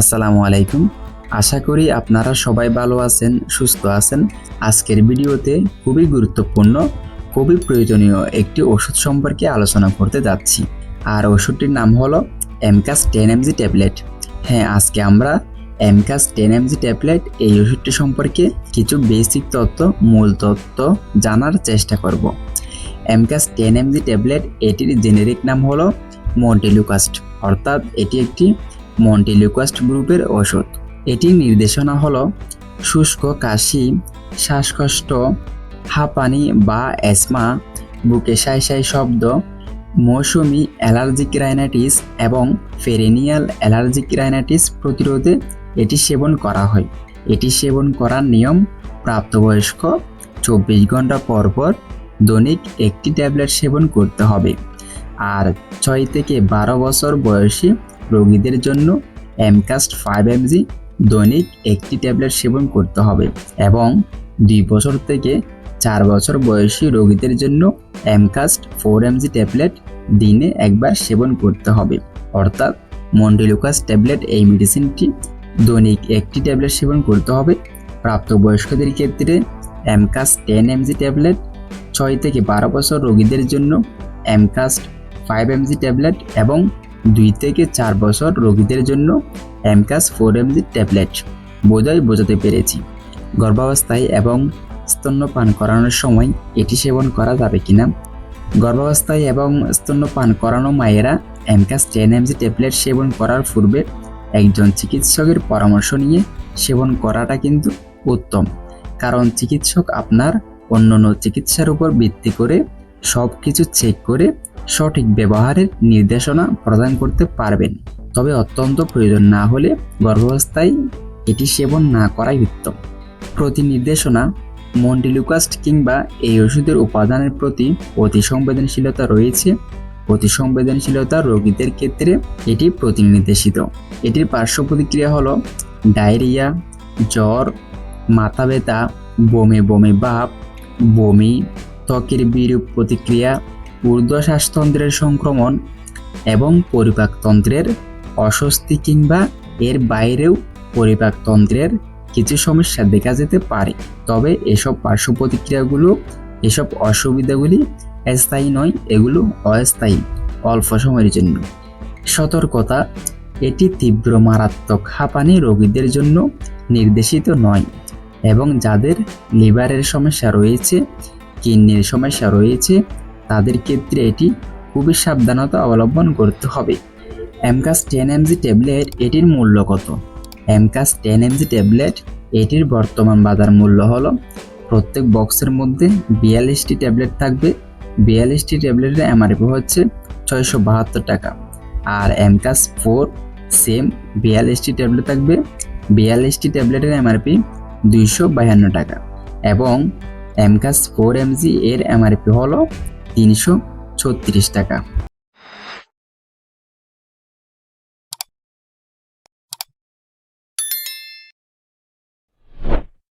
আসসালামু আলাইকুম। আশা করি আপনারা সবাই ভালো আছেন, সুস্থ আছেন। আজকের ভিডিওতে খুবই গুরুত্বপূর্ণ, খুবই প্রয়োজনীয় একটি ওষুধ সম্পর্কে আলোচনা করতে যাচ্ছি। আর ওষুধটির নাম হলো এমকাস টেন এমজি ট্যাবলেট। হ্যাঁ আজকে আমরা এমকাস টেন এমজি ট্যাবলেট এই ওষুধটি সম্পর্কে কিছু বেসিক তথ্য মূল তথ্য জানার চেষ্টা করব। এমকাস টেন এমজি ট্যাবলেট এটির জেনেরিক নাম হলো মন্টিলুকাস্ট। অর্থাৎ এটি একটি মন্টিলিউকাস্ট গ্রুপের ওষুধ। এটির নির্দেশনা হলো শুষ্ক, কাশি, শ্বাসকষ্ট, হাঁপানি বা অ্যাসমা, বুকে সাই সাই শব্দ, মৌসুমি অ্যালার্জিক রাইনাইটিস এবং ফেরেনিয়াল অ্যালার্জিক রাইনাইটিস প্রতিরোধে এটি সেবন করা হয়। এটি সেবন করার নিয়ম, প্রাপ্তবয়স্ক চব্বিশ ঘণ্টা পর পর দৈনিক একটি ট্যাবলেট সেবন করতে হবে। আর ছয় থেকে বারো বছর বয়সী রোগীদের জন্য এমকাস্ট ফাইভ এমজি দৈনিক একটি ট্যাবলেট সেবন করতে হবে এবং দুই বছর থেকে চার বছর বয়সী রোগীদের জন্য এমকাস্ট ফোর এমজি ট্যাবলেট দিনে একবার সেবন করতে হবে। অর্থাৎ মন্ডিলুকাস ট্যাবলেট এই মেডিসিনটি দৈনিক একটি ট্যাবলেট সেবন করতে হবে। প্রাপ্তবয়স্কদের ক্ষেত্রে এমকাস্ট টেন এমজি ট্যাবলেট, ছয় থেকে বারো বছর রোগীদের জন্য এমকাস্ট ফাইভ এমজি ট্যাবলেট এবং দুই থেকে চার বছর রোগীদের জন্য এমকাস ফোর এমজি ট্যাবলেট বোধহয় বোঝাতে পেরেছি। গর্ভাবস্থায় এবং স্তন্যপান করানোর সময় এটি সেবন করা যাবে কিনা? গর্ভাবস্থায় এবং স্তন্যপান করানো মায়েরা এমকাস টেন এমজি ট্যাবলেট সেবন করার পূর্বে একজন চিকিৎসকের পরামর্শ নিয়ে সেবন করাটা কিন্তু উত্তম, কারণ চিকিৎসক আপনার অন্যান্য চিকিৎসার উপর ভিত্তি করে সব কিছু চেক করে সঠিক ব্যবহারের নির্দেশনা প্রদান করতে পারবেন। তবে অত্যন্ত প্রয়োজন না হলে গর্ভাবস্থায় এটি সেবন না করাই উত্তম। প্রতি নির্দেশনা মন্টিলুকাস্ট কিংবা এই ওষুধের উপাদানের প্রতি অতি সংবেদনশীলতা রয়েছে। অতি সংবেদনশীলতা রোগীদের ক্ষেত্রে এটি প্রতিনির্দেশিত। এটির পার্শ্ব প্রতিক্রিয়া হলো ডায়রিয়া, জ্বর, মাথা ব্যথা, বমি বমি ভাব বমি, ত্বকের বিরূপ প্রতিক্রিয়া ঊর্ধ্ব শ্বাসতন্ত্রের সংক্রমণ এবং পরিপাকতন্ত্রের অস্বস্তি কিংবা এর বাইরেও পরিপাকতন্ত্রের কিছু সমস্যা দেখা যেতে পারে। তবে এসব পার্শ্ব প্রতিক্রিয়াগুলো, এসব অসুবিধাগুলি স্থায়ী নয়, এগুলো অস্থায়ী, অল্প সময়ের জন্য। সতর্কতা, এটি তীব্র মারাত্মক হাঁপানি রোগীদের জন্য নির্দেশিত নয় এবং যাদের লিভারের সমস্যা রয়েছে, কিডনির সমস্যা রয়েছে তাদের ক্ষেত্রে এটি খুবই সাবধানতা অবলম্বন করতে হবে। এমকাস টেন এমজি ট্যাবলেট এটির মূল্য কত? এমকাস টেন এমজি ট্যাবলেট এটির বর্তমান বাজার মূল্য হলো প্রত্যেক বক্সের মধ্যে বিয়াল্লিশটি ট্যাবলেট থাকবে। বিয়াল্লিশটি ট্যাবলেটের এমআরপি হচ্ছে ছয়শো বাহাত্তর টাকা। আর এমকাস ফোর সেম বিয়াল্লিশটি ট্যাবলেট থাকবে। বিয়াল্লিশটি ট্যাবলেটের এমআরপি দুইশো বাহান্ন টাকা। এবং এমকাস ফোর এমজি এর এমআরপি হলো তিনশো ছত্রিশ টাকা।